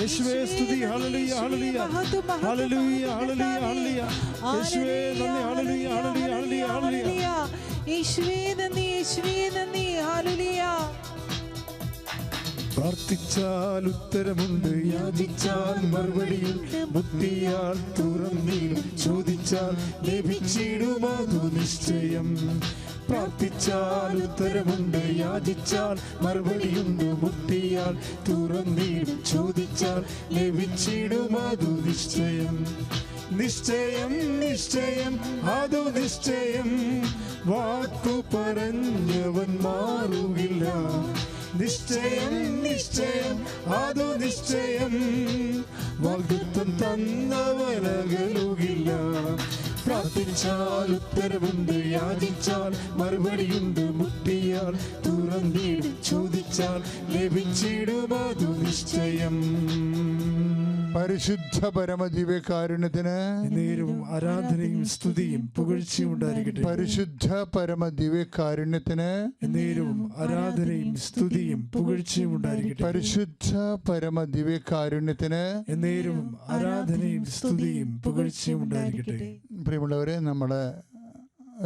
യേശുവേ സ്തുതി. ഹല്ലേലൂയ ഹല്ലേലൂയ. ഹല്ലേലൂയ ഹല്ലേലൂയ. ഹല്ലേലൂയ. യേശുവേ നന്ദി. ഹല്ലേലൂയ ഹല്ലേലൂയ ഹല്ലേലൂയ. ഹല്ലേലൂയ യേശുവേ നന്ദി. യേശുവേ നന്ദി. ഹല്ലേലൂയ. പ്രാർത്ഥിച്ചാൽ ഉത്തരമുണ്ട്. യാചിച്ചാൽ മറുപടിയുണ്ട് ബുദ്ധിയാൽ തുറന്നിടും ചോദിച്ചാൽ ലഭിച്ചിടുമതു നിശ്ചയം. പ്രാർത്ഥിച്ചാൽ ഉത്തരമുണ്ട് യാചിച്ചാൽ മറുപടിയുണ്ട് മുട്ടിയാൽ തുറന്നിടും ചോദിച്ചാൽ ലഭിച്ചിടുമതു നിശ്ചയം. നിശ്ചയം നിശ്ചയം അതു നിശ്ചയം. വാക്കു പറഞ്ഞവൻ മാറുകില്ല നിശ്ചയം നിശ്ചയം അതു നിശ്ചയം. വാഗ്ദത്വം തന്നവനകലുകില്ല പ്രാർത്ഥിച്ചാൽ ഉത്തരവുണ്ട് യാചിച്ചാൽ മറുപടിയുണ്ട് മുട്ടിയാൽ. തുറന്നിടും ചോദിച്ചാൽ ലഭിച്ചിടുമതു നിശ്ചയം. പരിശുദ്ധ പരമദിവ്യകാരുണ്യത്തിന് നേരവും ആരാധനയും സ്തുതിയും പുകഴ്ചയും ഉണ്ടായിരിക്കട്ടെ. പരിശുദ്ധ പരമദിവ്യകാരുണ്യത്തിന് നേരവും ആരാധനയും സ്തുതിയും പുകഴ്ചയും ഉണ്ടായിരിക്കട്ടെ. പരിശുദ്ധ പരമദിവ്യകാരുണ്യത്തിന് നേരും ആരാധനയും സ്തുതിയും പുകഴ്ചയും ഉണ്ടായിരിക്കട്ടെ. പ്രിയമുള്ളവരെ നമ്മുടെ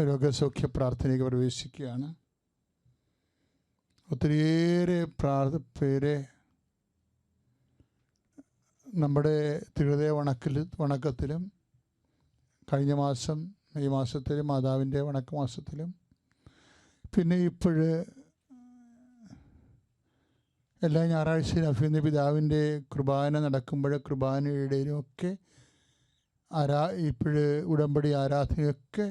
രോഗസൗഖ്യ പ്രാർത്ഥനയ്ക്ക് പ്രവേശിക്കുകയാണ്. ഒത്തിരിയേറെ പ്രാർത്ഥ പേരെ നമ്മുടെ തിരുതയ വണക്കിൽ വണക്കത്തിലും കഴിഞ്ഞ മാസം മെയ് മാസത്തിലും മാതാവിന്റെ വണക്ക മാസത്തിലും പിന്നെ ഇപ്പോഴ് എല്ലാ ഞായറാഴ്ചയിൽ അഭിനന്ദ പിതാവിന്റെ കുർബാന നടക്കുമ്പോൾ കുർബാനയുടെയും ഒക്കെ ആരാ ഇപ്പോഴ് ഉടമ്പടി ആരാധനയൊക്കെ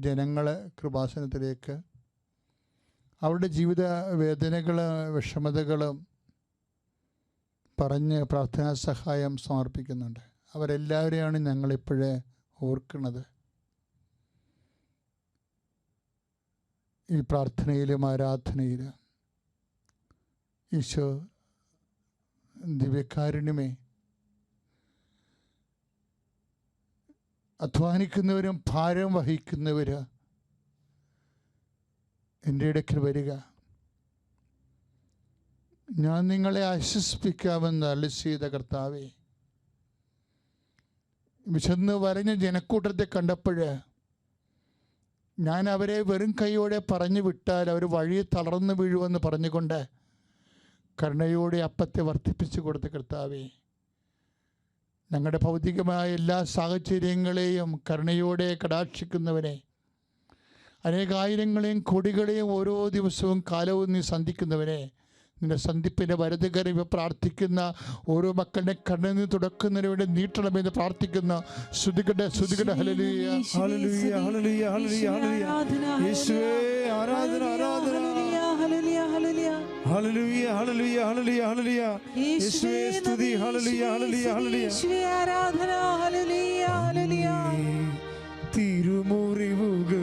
ജനങ്ങളെ കൃപാസനത്തിലേക്ക് അവരുടെ ജീവിത വേദനകളും വിഷമതകളും പറഞ്ഞ് പ്രാർത്ഥനാ സഹായം സമർപ്പിക്കുന്നുണ്ട്. അവരെല്ലാവരെയാണ് ഞങ്ങളിപ്പോഴേ ഓർക്കുന്നത്. ഈ പ്രാർത്ഥനയിലും ആരാധനയിലും ഈശോ ദിവ്യക്കാരുണ്യമേ അധ്വാനിക്കുന്നവരും ഭാരം വഹിക്കുന്നവർ എന്റെ ഇടയ്ക്ക് വരിക. ഞാൻ നിങ്ങളെ ആശ്വസിപ്പിക്കാമെന്ന് ചെയ്ത കർത്താവേ. വിശന്ന് വരഞ്ഞ ജനക്കൂട്ടത്തെ കണ്ടപ്പോൾ ഞാൻ അവരെ വെറും കൈയോടെ പറഞ്ഞു വിട്ടാൽ അവർ വഴി തളർന്നു വീഴുമെന്ന് പറഞ്ഞുകൊണ്ട് കരുണയോടെ അപ്പത്തെ വർദ്ധിപ്പിച്ചു കൊടുത്ത കർത്താവേ. ഞങ്ങളുടെ ഭൗതികമായ എല്ലാ സാഹചര്യങ്ങളെയും കരുണയോടെ കടാക്ഷിക്കുന്നവനെ അനേകായിരങ്ങളെയും കൊടികളെയും ഓരോ ദിവസവും കാലവും നീ സന്ധിക്കുന്നവനെ നിന്റെ സന്ധിപ്പിന്റെ കയറി പ്രാർത്ഥിക്കുന്ന ഓരോ മക്കളുടെ കണ്ണിൽ തുടക്കുന്നതിന് വേണ്ടി നീട്ടണമെന്ന് പ്രാർത്ഥിക്കുന്ന ശ്രുതികട ശ്രുതികട ഹലലിയ ഹല്ലേലൂയ. ഹല്ലേലൂയ ഹല്ലേലൂയ ഹല്ലേലൂയ യേശുവേ ആരാധന ആരാധന ഹല്ലേലൂയ ഹല്ലേലൂയ ഹല്ലേലൂയ. ഹല്ലേലൂയ ഹല്ലേലൂയ ഹല്ലേലൂയ യേശുവേ സ്തുതി ഹല്ലേലൂയ ഹല്ലേലൂയ ഹല്ലേലൂയ. യേശുവേ ആരാധന ഹല്ലേലൂയ ഹല്ലേലൂയ. തിരുമുറിവുകളിൽ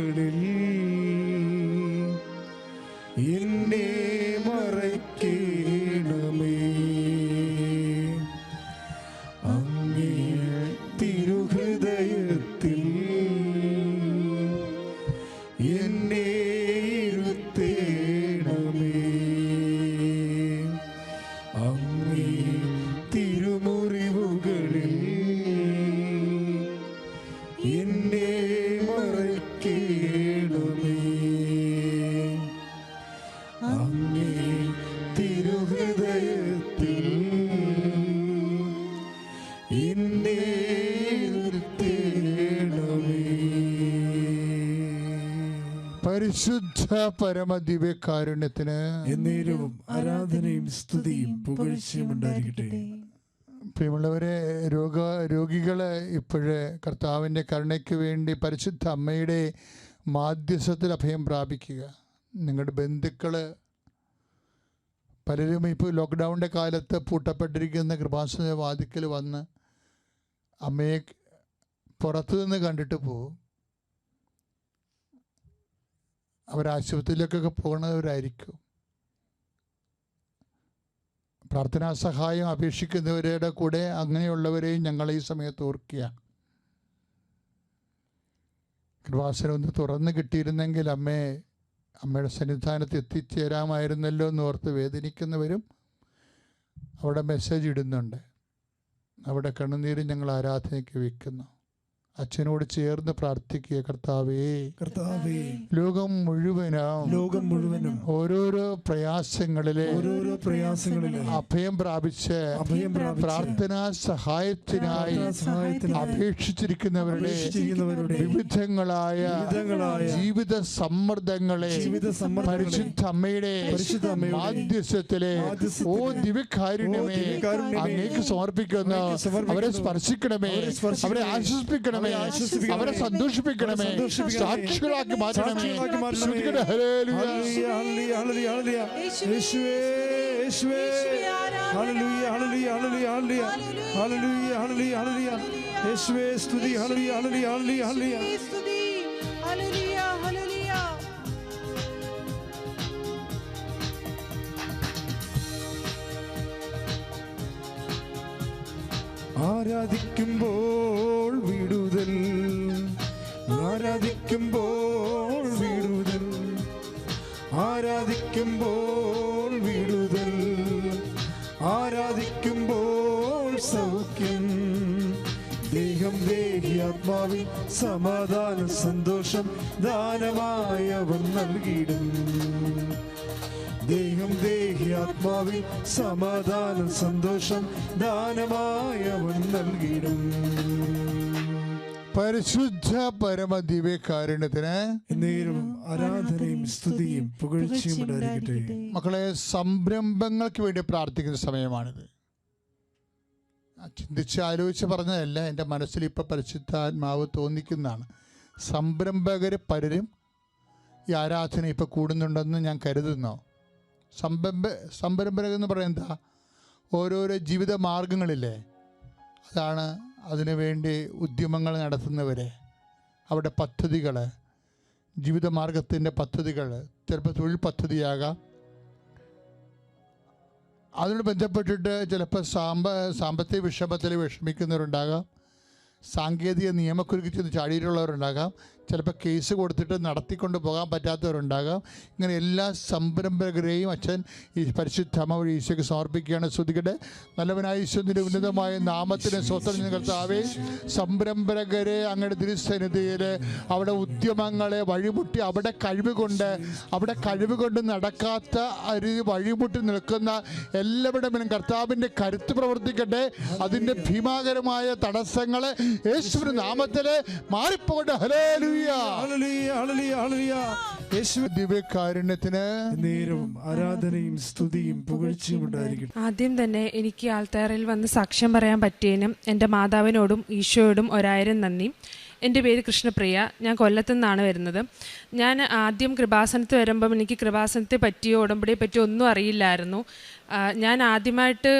നിർത്തേണമേ പരമ ദിവ്യകാരുണ്യത്തിന് എന്നേരവും ആരാധനയും സ്തുതിയും പുകഴ്ചയും ഉണ്ടായിരിക്കട്ടെ. പ്രിയമുള്ളവരെ രോഗ രോഗികളെ ഇപ്പോഴ് കർത്താവിന്റെ കരുണയ്ക്ക് വേണ്ടി പരിശുദ്ധ അമ്മയുടെ മാധ്യസ്ഥത്തിൽ അഭയം പ്രാപിക്കുക. നിങ്ങളുടെ ബന്ധുക്കൾ പലരും ഇപ്പോൾ ലോക്ക്ഡൗണിന്റെ കാലത്ത് പൂട്ടപ്പെട്ടിരിക്കുന്ന കൃപാസന വാതിക്കൽ വന്ന് അമ്മയെ പുറത്തു നിന്ന് കണ്ടിട്ട് പോകും അവർ ആശുപത്രിയിലേക്കൊക്കെ പോകുന്നവരായിരിക്കും പ്രാർത്ഥനാ സഹായം അപേക്ഷിക്കുന്നവരുടെ കൂടെ അങ്ങനെയുള്ളവരെയും ഞങ്ങൾ ഈ സമയത്ത് ഓർക്കുക. കൃപാസനം ഒന്ന് തുറന്ന് കിട്ടിയിരുന്നെങ്കിൽ അമ്മയെ അമ്മയുടെ സന്നിധാനത്ത് എത്തിച്ചേരാമായിരുന്നല്ലോ എന്ന് ഓർത്ത് വേദനിക്കുന്നവരും അവിടെ മെസ്സേജ് ഇടുന്നുണ്ട്. അവിടെ കണ്ണുനീരും ഞങ്ങൾ ആരാധനയ്ക്ക് വെക്കുന്നു. അച്ഛനോട് ചേർന്ന് പ്രാർത്ഥിക്കുക കർത്താവേ കർത്താവേ ലോകം മുഴുവനും ലോകം മുഴുവനും ഓരോരോ പ്രയാസങ്ങളിലെ ഓരോരോ പ്രയാസങ്ങളിലെ അഭയം പ്രാപിച്ച് അഭയം പ്രാർത്ഥനാ സഹായത്തിനായി അപേക്ഷിച്ചിരിക്കുന്നവരുടെ വിവിധങ്ങളായ ജീവിത സമ്മർദ്ദങ്ങളെ പരിശുദ്ധ അമ്മയുടെ മാധ്യസ്ഥത്തിലെ ഓ ദിവ്യകാരുണ്യമേ അങ്ങേക്ക് സമർപ്പിക്കുന്നു. അവരെ സ്പർശിക്കണമേ. അവരെ. ആശ്വസിപ്പിക്കണമേ. ആശ്വസിപ്പിക്കണമേ. അവരെ സന്തോഷിപ്പിക്കണമേ. സാക്ഷികളാക്കി മാറ്റണമേ. സാക്ഷികളാക്കി മാറ്റണമേ. ശ്രുതിക്കട്ടെ, ഹല്ലേലൂയ. ഹല്ലേലൂയ, ഹല്ലേലൂയ, ഹല്ലേലൂയ, ഹല്ലേലൂയ. യേശുവേ, ആരാധിക്കുമ്പോൾ വിടുതൽ. ആരാധിക്കുമ്പോൾ വിടുതൽ. ആരാധിക്കുമ്പോൾ സൗഖ്യം. ദേഹം ദേഹി ആത്മാവിൽ സമാധാനം സന്തോഷം ദാനമായവൻ നൽകിയിടും. ദേഹം ദേഹി ആത്മാവിൽ സമാധാനം സന്തോഷം ദാനമായവൻ നൽകിയിടും. പരിശുദ്ധ പരമ ദിവ്യകാരുണ്യത്തിന് എന്നേരും ആരാധനയും സ്തുതിയും പുകഴ്ചയും ഉണ്ടായിരിക്കട്ടെ. മക്കളെ സംരംഭങ്ങൾക്ക് വേണ്ടി പ്രാർത്ഥിക്കുന്ന സമയമാണിത്. ചിന്തിച്ച് ആലോചിച്ച് പറഞ്ഞതല്ല എന്റെ മനസ്സിൽ ഇപ്പോൾ പരിശുദ്ധാത്മാവ് തോന്നിക്കുന്നതാണ്. സംരംഭകർ പലരും ഈ ആരാധന ഇപ്പോൾ കൂടുന്നുണ്ടെന്ന് ഞാൻ കരുതുന്നു. സംരംഭ സംരംഭകരെന്ന് പറയുന്നത് എന്താ? ഓരോരോ ജീവിത മാർഗങ്ങളില്ലേ അതാണ് അതിനുവേണ്ടി ഉദ്യമങ്ങൾ നടത്തുന്നവരെ അവരുടെ പദ്ധതികൾ ജീവിതമാർഗത്തിന്റെ പദ്ധതികൾ ചിലപ്പോൾ തൊഴിൽ പദ്ധതിയാകാം. അതിനോട് ബന്ധപ്പെട്ടിട്ട് ചിലപ്പോൾ സാമ്പ സാമ്പത്തിക വിഷമത്തിൽ വിഷമിക്കുന്നവരുണ്ടാകാം. സാങ്കേതിക നിയമക്കുരുക്കി ചെന്ന് ചാടിയിട്ടുള്ളവരുണ്ടാകാം. ചിലപ്പോൾ കേസ് കൊടുത്തിട്ട് നടത്തിക്കൊണ്ട് പോകാൻ പറ്റാത്തവരുണ്ടാകാം. ഇങ്ങനെ എല്ലാ സംരംഭകരെയും അച്ഛൻ ഈ പരിശുദ്ധമ വഴി ഈശോയ്ക്ക് സമർപ്പിക്കുകയാണ്. ശ്രദ്ധിക്കട്ടെ നല്ലവനായ ഈശ്വരന്റെ ഉന്നതമായ നാമത്തിന് സ്വത്തം കർത്താവേ. സംരംഭകരെ അങ്ങയുടെ തിരുസന്നിധിയിൽ അവിടെ ഉദ്യമങ്ങളെ വഴിമുട്ടി അവിടെ കഴിവുകൊണ്ട് അവിടെ കഴിവുകൊണ്ട് നടക്കാത്ത ഒരു വഴിമുട്ടി നിൽക്കുന്ന എല്ലാവരുടെ മേലും കർത്താവിന്റെ കരുത്ത് പ്രവർത്തിക്കട്ടെ. അതിന്റെ ഭീമാകരമായ തടസ്സങ്ങളെ യേശുവിന്റെ നാമത്തിൽ മാറിപ്പോകട്ടെ. ഹല്ലേലൂയ. ഹല്ലേലൂയ, ഹല്ലേലൂയ, ഹല്ലേലൂയ. യേശുവേ ദിവ്യകാരുണ്യത്തിന് നേരവും ആരാധനയും സ്തുതിയും പുകഴ്ചയും ഉണ്ടായിരിക്കും ആദ്യം തന്നെ എനിക്ക് ആൾത്താറിൽ വന്ന് സാക്ഷ്യം പറയാൻ പറ്റിയതിനും എന്റെ മാതാവിനോടും ഈശോയോടും ഒരായിരം നന്ദി. എന്റെ പേര് കൃഷ്ണപ്രിയ. ഞാൻ കൊല്ലത്തു നിന്നാണ് വരുന്നത്. ഞാൻ ആദ്യം കൃപാസനത്ത് വരുമ്പം എനിക്ക് കൃപാസനത്തെ പറ്റിയോ ഉടമ്പടിയെ പറ്റിയോ ഒന്നും അറിയില്ലായിരുന്നു. ഞാൻ ആദ്യമായിട്ട്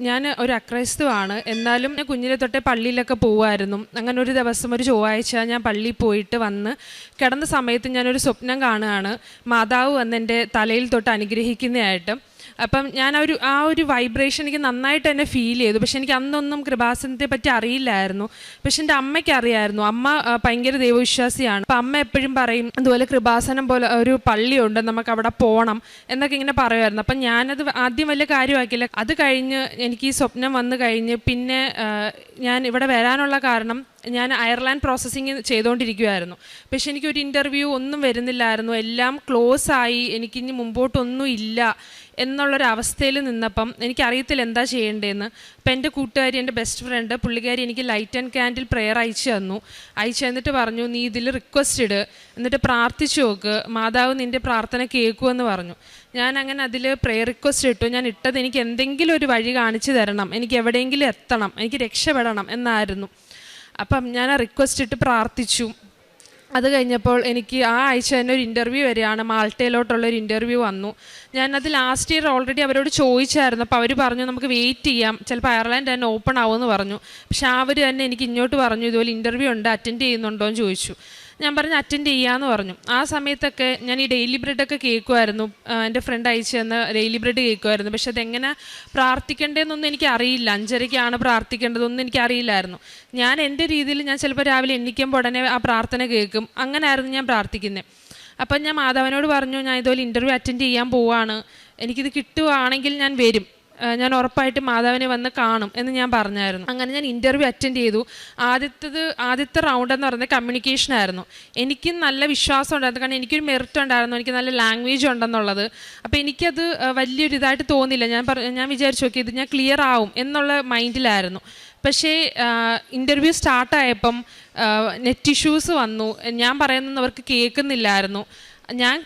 ഞാൻ ഒരു അക്രൈസ്തവാണ്. എന്നാലും ഞാൻ കുഞ്ഞിലെ തൊട്ടേ പള്ളിയിലൊക്കെ പോകുമായിരുന്നു അങ്ങനെ ഒരു ദിവസം ഒരു ചൊവ്വാഴ്ച ഞാൻ പള്ളിയിൽ പോയിട്ട് വന്ന് കിടന്ന സമയത്ത് ഞാനൊരു സ്വപ്നം കാണുകയാണ്. മാതാവ് വന്ന് എന്റെ തലയിൽ തൊട്ട് അനുഗ്രഹിക്കുന്നതായിട്ട്. അപ്പം ഞാൻ ആ ഒരു ആ ഒരു വൈബ്രേഷൻ എനിക്ക് നന്നായിട്ട് തന്നെ ഫീൽ ചെയ്തു. പക്ഷെ എനിക്ക് അന്നൊന്നും കൃപാസനത്തെ പറ്റി അറിയില്ലായിരുന്നു. പക്ഷെ എന്റെ അമ്മയ്ക്ക് അറിയായിരുന്നു. അമ്മ ഭയങ്കര ദൈവവിശ്വാസിയാണ്. അപ്പം അമ്മ എപ്പോഴും പറയും അതുപോലെ കൃപാസനം പോലെ ഒരു പള്ളിയുണ്ട് നമുക്ക് അവിടെ പോകണം എന്നൊക്കെ ഇങ്ങനെ പറയുമായിരുന്നു. അപ്പം ഞാനത് ആദ്യം വലിയ കാര്യമാക്കില്ല അത് കഴിഞ്ഞ് എനിക്ക് ഈ സ്വപ്നം വന്നു കഴിഞ്ഞ് പിന്നെ ഞാൻ ഇവിടെ വരാനുള്ള കാരണം ഞാൻ അയർലാൻഡ് പ്രോസസ്സിങ് ചെയ്തുകൊണ്ടിരിക്കുമായിരുന്നു പക്ഷെ എനിക്കൊരു ഇന്റർവ്യൂ ഒന്നും വരുന്നില്ലായിരുന്നു. എല്ലാം ക്ലോസ് ആയി. എനിക്കിനി മുമ്പോട്ടൊന്നും ഇല്ല. എന്നുള്ളൊരു അവസ്ഥയിൽ നിന്നപ്പം എനിക്കറിയത്തില്ല എന്താ ചെയ്യേണ്ടതെന്ന് അപ്പം എന്റെ കൂട്ടുകാരി എന്റെ ബെസ്റ്റ് ഫ്രണ്ട് പുള്ളിക്കാരി എനിക്ക് ലൈറ്റ് ആൻഡ് ക്യാൻഡിൽ പ്രെയർ അയച്ചു തന്നു. അയച്ചു തന്നിട്ട് പറഞ്ഞു നീ ഇതിൽ റിക്വസ്റ്റ് ഇട്. എന്നിട്ട് പ്രാർത്ഥിച്ചു നോക്ക്. മാതാവ് നിന്റെ പ്രാർത്ഥന കേൾക്കുമെന്ന് പറഞ്ഞു. ഞാൻ അങ്ങനെ അതിൽ പ്രെയർ റിക്വസ്റ്റ് ഇട്ടു. ഞാൻ ഇട്ടത് എനിക്ക് എന്തെങ്കിലും ഒരു വഴി കാണിച്ചു തരണം. എനിക്ക് എവിടെയെങ്കിലും എത്തണം. എനിക്ക് രക്ഷപ്പെടണം എന്നായിരുന്നു. അപ്പം ഞാൻ ആ റിക്വസ്റ്റ് ഇട്ട് പ്രാർത്ഥിച്ചു. അത് കഴിഞ്ഞപ്പോൾ എനിക്ക് ആ ആഴ്ച തന്നെ ഒരു ഇന്റർവ്യൂ വരികയാണ് മാൾട്ടയിലോട്ടുള്ള ഒരു ഇന്റർവ്യൂ വന്നു. ഞാനത് ലാസ്റ്റ് ഇയർ ഓൾറെഡി അവരോട് ചോദിച്ചായിരുന്നു. അപ്പോൾ അവർ പറഞ്ഞു നമുക്ക് വെയിറ്റ് ചെയ്യാം. ചിലപ്പോൾ അയർലൻഡ് തന്നെ ഓപ്പൺ ആവുമെന്ന് പറഞ്ഞു. പക്ഷേ അവർ തന്നെ എനിക്ക് ഇങ്ങോട്ട് പറഞ്ഞു ഇതുപോലെ ഇന്റർവ്യൂ ഉണ്ട് അറ്റൻഡ് ചെയ്യുന്നുണ്ടോ എന്ന് ചോദിച്ചു. ഞാൻ പറഞ്ഞു അറ്റൻഡ് ചെയ്യാമെന്ന് പറഞ്ഞു. ആ സമയത്തൊക്കെ ഞാൻ ഈ ഡെയിലി ബ്രെഡൊക്കെ കേൾക്കുമായിരുന്നു എന്റെ ഫ്രണ്ട് അയച്ചു തന്ന ഡെയിലി ബ്രെഡ് കേൾക്കുമായിരുന്നു പക്ഷെ അതെങ്ങനെ പ്രാർത്ഥിക്കേണ്ടതെന്നൊന്നും എനിക്ക് അറിയില്ല അഞ്ചരയ്ക്കാണ് പ്രാർത്ഥിക്കേണ്ടതൊന്നും എനിക്ക് അറിയില്ലായിരുന്നു ഞാൻ എന്റെ രീതിയിൽ ഞാൻ ചിലപ്പോൾ രാവിലെ എണ്ണിക്കുമ്പോൾ ഉടനെ ആ പ്രാർത്ഥന കേൾക്കും. അങ്ങനെയായിരുന്നു ഞാൻ പ്രാർത്ഥിക്കുന്നത് അപ്പം ഞാൻ മാധവനോട് പറഞ്ഞു ഞാൻ ഇതുപോലെ ഇന്റർവ്യൂ അറ്റൻഡ് ചെയ്യാൻ പോവാണ്. എനിക്കിത് കിട്ടുവാണെങ്കിൽ ഞാൻ വരും. ഞാൻ ഉറപ്പായിട്ട് മാതാവിനെ വന്ന് കാണും എന്ന് ഞാൻ പറഞ്ഞായിരുന്നു. അങ്ങനെ ഞാൻ ഇന്റർവ്യൂ അറ്റൻഡ് ചെയ്തു. ആദ്യത്തത് ആദ്യത്തെ റൗണ്ട് എന്ന് പറയുന്നത് കമ്മ്യൂണിക്കേഷൻ ആയിരുന്നു. എനിക്ക് നല്ല വിശ്വാസം ഉണ്ടായിരുന്നു. കാരണം എനിക്കൊരു മെറിറ്റ് ഉണ്ടായിരുന്നു. എനിക്ക് നല്ല ലാംഗ്വേജ് ഉണ്ടെന്നുള്ളത്. അപ്പോൾ എനിക്കത് ആ, വലിയൊരു ഇതായിട്ട് തോന്നില്ല ഞാൻ ഞാൻ വിചാരിച്ചു നോക്കി ഇത് ഞാൻ ക്ലിയർ ആവും എന്നുള്ള മൈൻഡിലായിരുന്നു. പക്ഷേ ഇന്റർവ്യൂ സ്റ്റാർട്ടായപ്പം നെറ്റ് ഇഷ്യൂസ് വന്നു. ഞാൻ പറയുന്നവർക്ക് കേൾക്കുന്നില്ലായിരുന്നു. ഞാൻ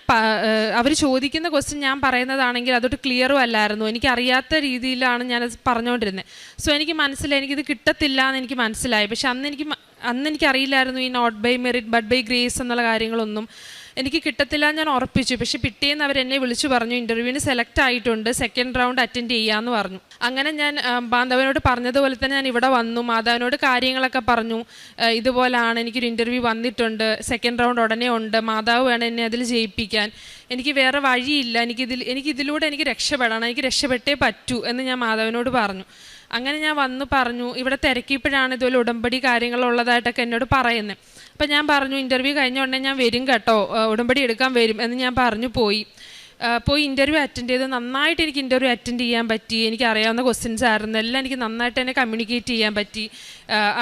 അവർ ചോദിക്കുന്ന ക്വസ്റ്റ്യൻ ഞാൻ പറയുന്നതാണെങ്കിൽ അതൊട്ട് ക്ലിയറും അല്ലായിരുന്നു. എനിക്കറിയാത്ത രീതിയിലാണ് ഞാനത് പറഞ്ഞുകൊണ്ടിരുന്നത് സോ എനിക്ക് മനസ്സിലായി എനിക്കിത് കിട്ടത്തില്ല എന്ന് എനിക്ക് മനസ്സിലായി. പക്ഷെ അന്ന് എനിക്ക് അന്ന് എനിക്കറിയില്ലായിരുന്നു ഈ not by merit but by grace എന്നുള്ള കാര്യങ്ങളൊന്നും. എനിക്ക് കിട്ടത്തില്ല ഞാൻ ഉറപ്പിച്ചു. പക്ഷെ പിറ്റേന്ന് അവർ എന്നെ വിളിച്ചു പറഞ്ഞു ഇന്റർവ്യൂവിന് സെലക്ട് ആയിട്ടുണ്ട് സെക്കൻഡ് റൗണ്ട് അറ്റൻഡ് ചെയ്യാമെന്ന് പറഞ്ഞു. അങ്ങനെ ഞാൻ ബാന്ധവനോട് പറഞ്ഞതുപോലെ തന്നെ ഞാൻ ഇവിടെ വന്നു. മാതാവിനോട് കാര്യങ്ങളൊക്കെ പറഞ്ഞു. ഇതുപോലാണ് എനിക്കൊരു ഇന്റർവ്യൂ വന്നിട്ടുണ്ട് സെക്കൻഡ് റൗണ്ട് ഉടനെ ഉണ്ട് മാതാവ് വേണം എന്നെ അതിൽ ജയിപ്പിക്കാൻ. എനിക്ക് വേറെ വഴിയില്ല എനിക്കിതിൽ എനിക്കിതിലൂടെ എനിക്ക് രക്ഷപ്പെടണം എനിക്ക് രക്ഷപ്പെട്ടേ പറ്റൂ എന്ന് ഞാൻ മാതാവിനോട് പറഞ്ഞു. അങ്ങനെ ഞാൻ വന്നു പറഞ്ഞു ഇവിടെ തിരക്കിയപ്പോഴാണ് ഇതുപോലെ ഉടമ്പടി കാര്യങ്ങളുള്ളതായിട്ടൊക്കെ എന്നോട് പറയുന്നത് അപ്പം ഞാൻ പറഞ്ഞു ഇന്റർവ്യൂ കഴിഞ്ഞ ഉടനെ ഞാൻ വരും കേട്ടോ ഉടമ്പടി എടുക്കാൻ വരും എന്ന് ഞാൻ പറഞ്ഞു പോയി. പോയി ഇന്റർവ്യൂ അറ്റൻഡ് ചെയ്ത് നന്നായിട്ട് എനിക്ക് ഇന്റർവ്യൂ അറ്റൻഡ് ചെയ്യാൻ പറ്റി എനിക്ക് അറിയാവുന്ന ക്വസ്റ്റ്യൻസ് ആയിരുന്നു എല്ലാം എനിക്ക് നന്നായിട്ട് തന്നെ കമ്മ്യൂണിക്കേറ്റ് ചെയ്യാൻ പറ്റി.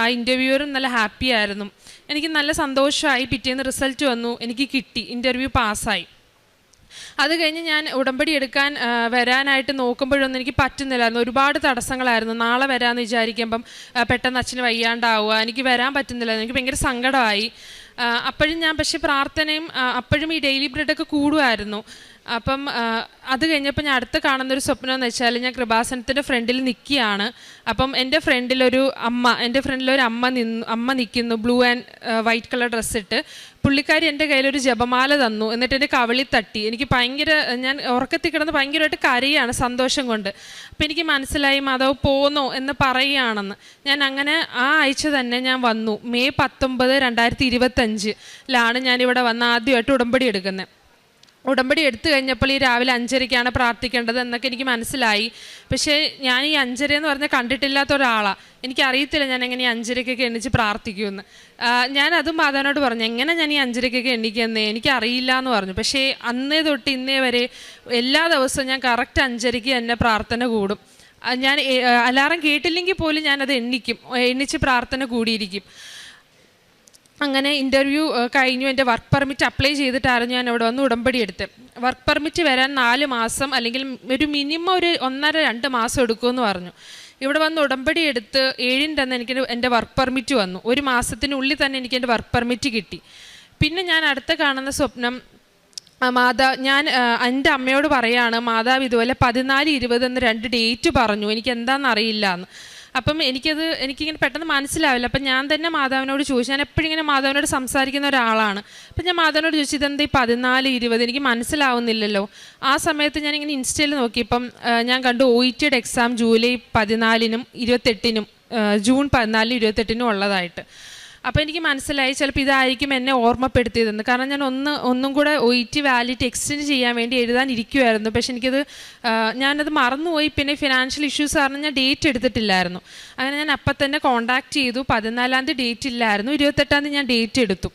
ആ ഇന്റർവ്യൂവറും നല്ല ഹാപ്പി ആയിരുന്നു. എനിക്ക് നല്ല സന്തോഷമായി പിറ്റേന്ന് റിസൾട്ട് വന്നു എനിക്ക് കിട്ടി ഇന്റർവ്യൂ പാസ്സായി. അത് കഴിഞ്ഞ് ഞാൻ ഉടമ്പടി എടുക്കാൻ വരാനായിട്ട് നോക്കുമ്പോഴൊന്നും എനിക്ക് പറ്റുന്നില്ലായിരുന്നു. ഒരുപാട് തടസ്സങ്ങളായിരുന്നു. നാളെ വരാമെന്ന് വിചാരിക്കുമ്പം പെട്ടെന്ന് അച്ഛന് വയ്യാണ്ടാവുക എനിക്ക് വരാൻ പറ്റുന്നില്ലായിരുന്നു. എനിക്ക് ഭയങ്കര സങ്കടമായി. അപ്പോഴും ഞാൻ പക്ഷേ പ്രാർത്ഥനയും അപ്പോഴും ഈ ഡെയിലി ബ്രെഡൊക്കെ കൂടുമായിരുന്നു. അപ്പം അത് കഴിഞ്ഞപ്പോൾ ഞാൻ അടുത്ത് കാണുന്നൊരു സ്വപ്നം എന്ന് വെച്ചാൽ ഞാൻ കൃപാസനത്തിന്റെ ഫ്രണ്ടിൽ നിൽക്കുകയാണ്. അപ്പം എന്റെ ഫ്രണ്ടിലൊരു അമ്മ എന്റെ ഫ്രണ്ടിലൊരു അമ്മ നിന്നു അമ്മ നിൽക്കുന്നു blue and white colour dress ഇട്ട് പുള്ളിക്കാരി എന്റെ കയ്യിലൊരു ജപമാല തന്നു. എന്നിട്ട് എന്റെ കവിളി തട്ടി. എനിക്ക് ഭയങ്കര ഞാൻ ഉറക്കത്തിൽ കിടന്ന് ഭയങ്കരമായിട്ട് കരയാണ് സന്തോഷം കൊണ്ട്. അപ്പം എനിക്ക് മനസ്സിലായി മാധവ് പോന്നോ എന്ന് പറയുകയാണെന്ന്. ഞാൻ അങ്ങനെ ആ ആഴ്ച തന്നെ ഞാൻ വന്നു. മെയ് പത്തൊമ്പത് രണ്ടായിരത്തി ഇരുപത്തഞ്ചിലാണ് ഞാനിവിടെ വന്ന് ആദ്യമായിട്ട് ഉടമ്പടി എടുക്കുന്നത്. ഉടമ്പടി എടുത്തു കഴിഞ്ഞപ്പോൾ ഈ രാവിലെ അഞ്ചരയ്ക്കാണ് പ്രാർത്ഥിക്കേണ്ടത് എന്നൊക്കെ എനിക്ക് മനസ്സിലായി. പക്ഷേ ഞാൻ ഈ അഞ്ചര എന്ന് പറഞ്ഞാൽ കണ്ടിട്ടില്ലാത്ത ഒരാളാണ് എനിക്കറിയത്തില്ല ഞാൻ എങ്ങനെ ഈ അഞ്ചരയ്ക്കൊക്കെ എണ്ണിച്ച് പ്രാർത്ഥിക്കുമെന്ന്. ഞാൻ അതും മാതാവിനോട് പറഞ്ഞു എങ്ങനെ ഞാൻ ഈ അഞ്ചരയ്ക്കൊക്കെ എണ്ണിക്കുന്നേ എനിക്കറിയില്ല എന്ന് പറഞ്ഞു. പക്ഷേ അന്നേ തൊട്ട് ഇന്നേ വരെ എല്ലാ ദിവസവും ഞാൻ കറക്റ്റ് അഞ്ചരയ്ക്ക് തന്നെ പ്രാർത്ഥന കൂടും. ഞാൻ അലാറം കേട്ടില്ലെങ്കിൽ പോലും ഞാനത് എണ്ണിക്കും എണ്ണിച്ച് പ്രാർത്ഥന കൂടിയിരിക്കും. അങ്ങനെ ഇന്റർവ്യൂ കഴിഞ്ഞു. എന്റെ വർക്ക് പെർമിറ്റ് അപ്ലൈ ചെയ്തിട്ടായിരുന്നു ഞാൻ ഇവിടെ വന്ന് ഉടമ്പടി എടുത്ത് വർക്ക് പെർമിറ്റ് വരാൻ നാല് മാസം അല്ലെങ്കിൽ ഒരു മിനിമം ഒരു ഒന്നര രണ്ട് മാസം എടുക്കുമെന്ന് പറഞ്ഞു. ഇവിടെ വന്ന് ഉടമ്പടി എടുത്ത് ഏഴിന്റെ അന്ന് എനിക്ക് എന്റെ വർക്ക് പെർമിറ്റ് വന്നു. ഒരു മാസത്തിനുള്ളിൽ തന്നെ എനിക്ക് എന്റെ വർക്ക് പെർമിറ്റ് കിട്ടി. പിന്നെ ഞാൻ അടുത്ത കാണുന്ന സ്വപ്നം മാതാ ഞാൻ എന്റെ അമ്മയോട് പറയാണ് മാതാവ് ഇതുപോലെ പതിനാല് ഇരുപത് എന്ന് രണ്ട് ഡേറ്റ് പറഞ്ഞു. എനിക്ക് എന്താണെന്ന് അറിയില്ല എന്ന് അപ്പം എനിക്കത് എനിക്കിങ്ങനെ പെട്ടെന്ന് മനസ്സിലാവില്ല. അപ്പം ഞാൻ തന്നെ മാതാവിനോട് ചോദിച്ചു. ഞാൻ എപ്പോഴും ഇങ്ങനെ മാതാവിനോട് സംസാരിക്കുന്ന ഒരാളാണ്. അപ്പം ഞാൻ മാതാവിനോട് ചോദിച്ചു ഇതെന്താ ഈ പതിനാല് ഇരുപത്? എനിക്ക് മനസ്സിലാവുന്നില്ലല്ലോ. ആ സമയത്ത് ഞാൻ ഇങ്ങനെ ഇൻസ്റ്റയിൽ നോക്കി. ഇപ്പം ഞാൻ കണ്ടു ഒ ഇ ടിയുടെ എക്സാം ജൂലൈ പതിനാലിനും ഇരുപത്തെട്ടിനും ജൂൺ പതിനാലിനും ഇരുപത്തെട്ടിനും ഉള്ളതായിട്ട്. അപ്പോൾ എനിക്ക് മനസ്സിലായി ചിലപ്പോൾ ഇതായിരിക്കും എന്നെ ഓർമ്മപ്പെടുത്തിയതെന്ന്. കാരണം ഞാൻ ഒന്ന് ഒന്നും കൂടെ ഒ വാലിറ്റ് എക്സ്റ്റെൻഡ് ചെയ്യാൻ വേണ്ടി എഴുതാനിരിക്കുമായിരുന്നു പക്ഷെ എനിക്കത് ഞാനത് മറന്നുപോയി. പിന്നെ ഫിനാൻഷ്യൽ ഇഷ്യൂസ് കാരണം ഞാൻ ഡേറ്റ് എടുത്തിട്ടില്ലായിരുന്നു. അങ്ങനെ ഞാൻ അപ്പം തന്നെ കോൺടാക്ട് ചെയ്തു. പതിനാലാം തീയതി ഡേറ്റ് ഇല്ലായിരുന്നു. ഇരുപത്തെട്ടാം തീയതി ഞാൻ ഡേറ്റ് എടുത്തു.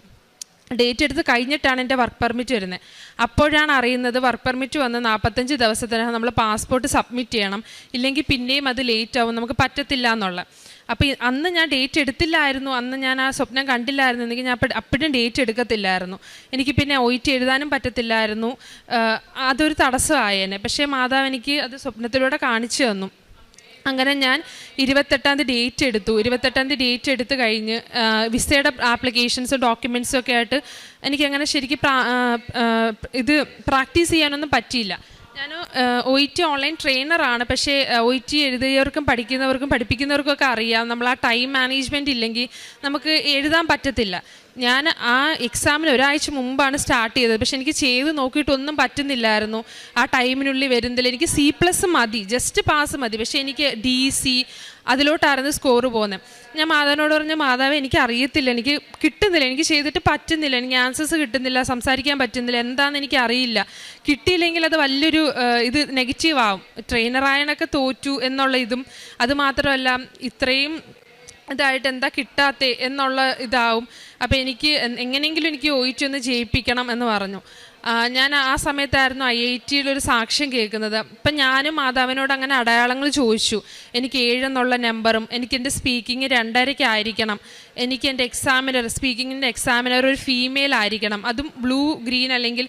ഡേറ്റ് എടുത്ത് കഴിഞ്ഞിട്ടാണ് എന്റെ വർക്ക് പെർമിറ്റ് വരുന്നത്. അപ്പോഴാണ് അറിയുന്നത് വർക്ക് പെർമിറ്റ് വന്ന് നാൽപ്പത്തഞ്ച് ദിവസത്തിനകം നമ്മൾ പാസ്പോർട്ട് സബ്മിറ്റ് ചെയ്യണം. ഇല്ലെങ്കിൽ പിന്നെയും അത് ലേറ്റ് ആവും. നമുക്ക് പറ്റത്തില്ല എന്നുള്ള. അപ്പോൾ അന്ന് ഞാൻ ഡേറ്റ് എടുത്തില്ലായിരുന്നു. അന്ന് ഞാൻ ആ സ്വപ്നം കണ്ടില്ലായിരുന്നു. എന്നെങ്കിൽ ഞാൻ അപ്പ- അപ്പോഴും ഡേറ്റ് എടുക്കത്തില്ലായിരുന്നു. എനിക്ക് പിന്നെ ഒ ടി എഴുതാനും പറ്റത്തില്ലായിരുന്നു. അതൊരു തടസ്സമായേനെ പക്ഷേ മാതാവ് എനിക്ക് അത് സ്വപ്നത്തിലൂടെ കാണിച്ചു തന്നു. അങ്ങനെ ഞാൻ ഇരുപത്തെട്ടാം തീയതി ഡേറ്റ് എടുത്തു. ഇരുപത്തെട്ടാം തീയതി ഡേറ്റ് എടുത്ത് കഴിഞ്ഞ് വിസയുടെ ആപ്ലിക്കേഷൻസും ഡോക്യുമെൻസും ഒക്കെ ആയിട്ട് എനിക്കങ്ങനെ ശരിക്കും ഇത് പ്രാക്ടീസ് ചെയ്യാനൊന്നും പറ്റിയില്ല. ഞാൻ ഒ ഇ ടി ഓൺലൈൻ ട്രെയിനറാണ്. പക്ഷേ ഒ ഇ ടി എഴുതിയവർക്കും പഠിക്കുന്നവർക്കും പഠിപ്പിക്കുന്നവർക്കും ഒക്കെ അറിയാം. നമ്മൾ ആ ടൈം മാനേജ്മെന്റ് ഇല്ലെങ്കിൽ നമുക്ക് എഴുതാൻ പറ്റത്തില്ല. ഞാൻ ആ എക്സാമിന് ഒരാഴ്ച മുമ്പാണ് സ്റ്റാർട്ട് ചെയ്തത്. പക്ഷെ എനിക്ക് ചെയ്ത് നോക്കിയിട്ടൊന്നും പറ്റുന്നില്ലായിരുന്നു. ആ ടൈമിനുള്ളിൽ വരുന്നില്ല എനിക്ക് സി പ്ലസ് മതി. ജസ്റ്റ് പാസ് മതി. പക്ഷേ എനിക്ക് ഡി സി അതിലോട്ടായിരുന്നു സ്കോർ പോകുന്നത്. ഞാൻ മാതാവിനോട് പറഞ്ഞ മാതാവ് എനിക്ക് അറിയത്തില്ല എനിക്ക് കിട്ടുന്നില്ല എനിക്ക് ചെയ്തിട്ട് പറ്റുന്നില്ല എനിക്ക് ആൻസേഴ്സ് കിട്ടുന്നില്ല സംസാരിക്കാൻ പറ്റുന്നില്ല എന്താണെന്ന് എനിക്ക് അറിയില്ല. കിട്ടിയില്ലെങ്കിൽ അത് വലിയൊരു ഇത് നെഗറ്റീവ് ആവും. ട്രെയിനറായണൊക്കെ തോറ്റു എന്നുള്ള ഇതും അതുമാത്രമല്ല ഇത്രയും ഇതായിട്ട് എന്താ കിട്ടാത്തേ എന്നുള്ള ഇതാവും. അപ്പോൾ എനിക്ക് എങ്ങനെയെങ്കിലും എനിക്ക് ഓയിച്ചൊന്ന് ജയിപ്പിക്കണം എന്ന് പറഞ്ഞു. ഞാൻ ആ സമയത്തായിരുന്നു ഐ ഐ ടിയിൽ ഒരു സാക്ഷ്യം കേൾക്കുന്നത്. അപ്പം ഞാനും മാതാവിനോട് അങ്ങനെ അടയാളങ്ങൾ ചോദിച്ചു. എനിക്ക് ഏഴെന്നുള്ള നമ്പറും എനിക്ക് എന്റെ സ്പീക്കിംഗ് രണ്ടരയ്ക്കായിരിക്കണം എനിക്ക് എന്റെ എക്സാമിനർ സ്പീക്കിങ്ങിന്റെ എക്സാമിനർ ഒരു ഫീമെയിൽ ആയിരിക്കണം. അതും ബ്ലൂ ഗ്രീൻ അല്ലെങ്കിൽ